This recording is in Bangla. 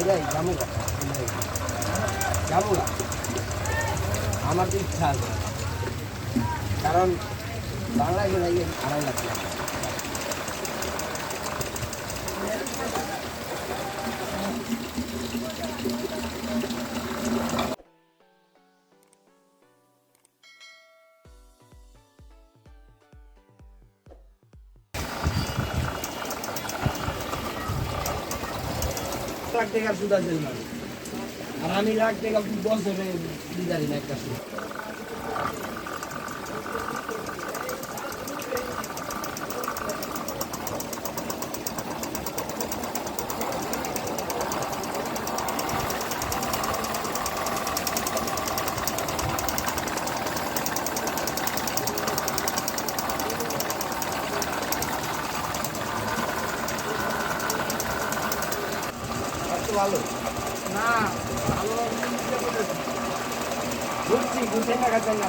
এটাই জামুগা জামুগা আমার তো ইচ্ছা আছে। কারণ বাংলায় গেলে আড়াই টাকা। লাখ টাকার সুদ আছে আর আমি লাখ টাকা বছরে দিদারি না একটা সুদ? ভালো। না ভালো বলছি বুঝে টাকা চাই না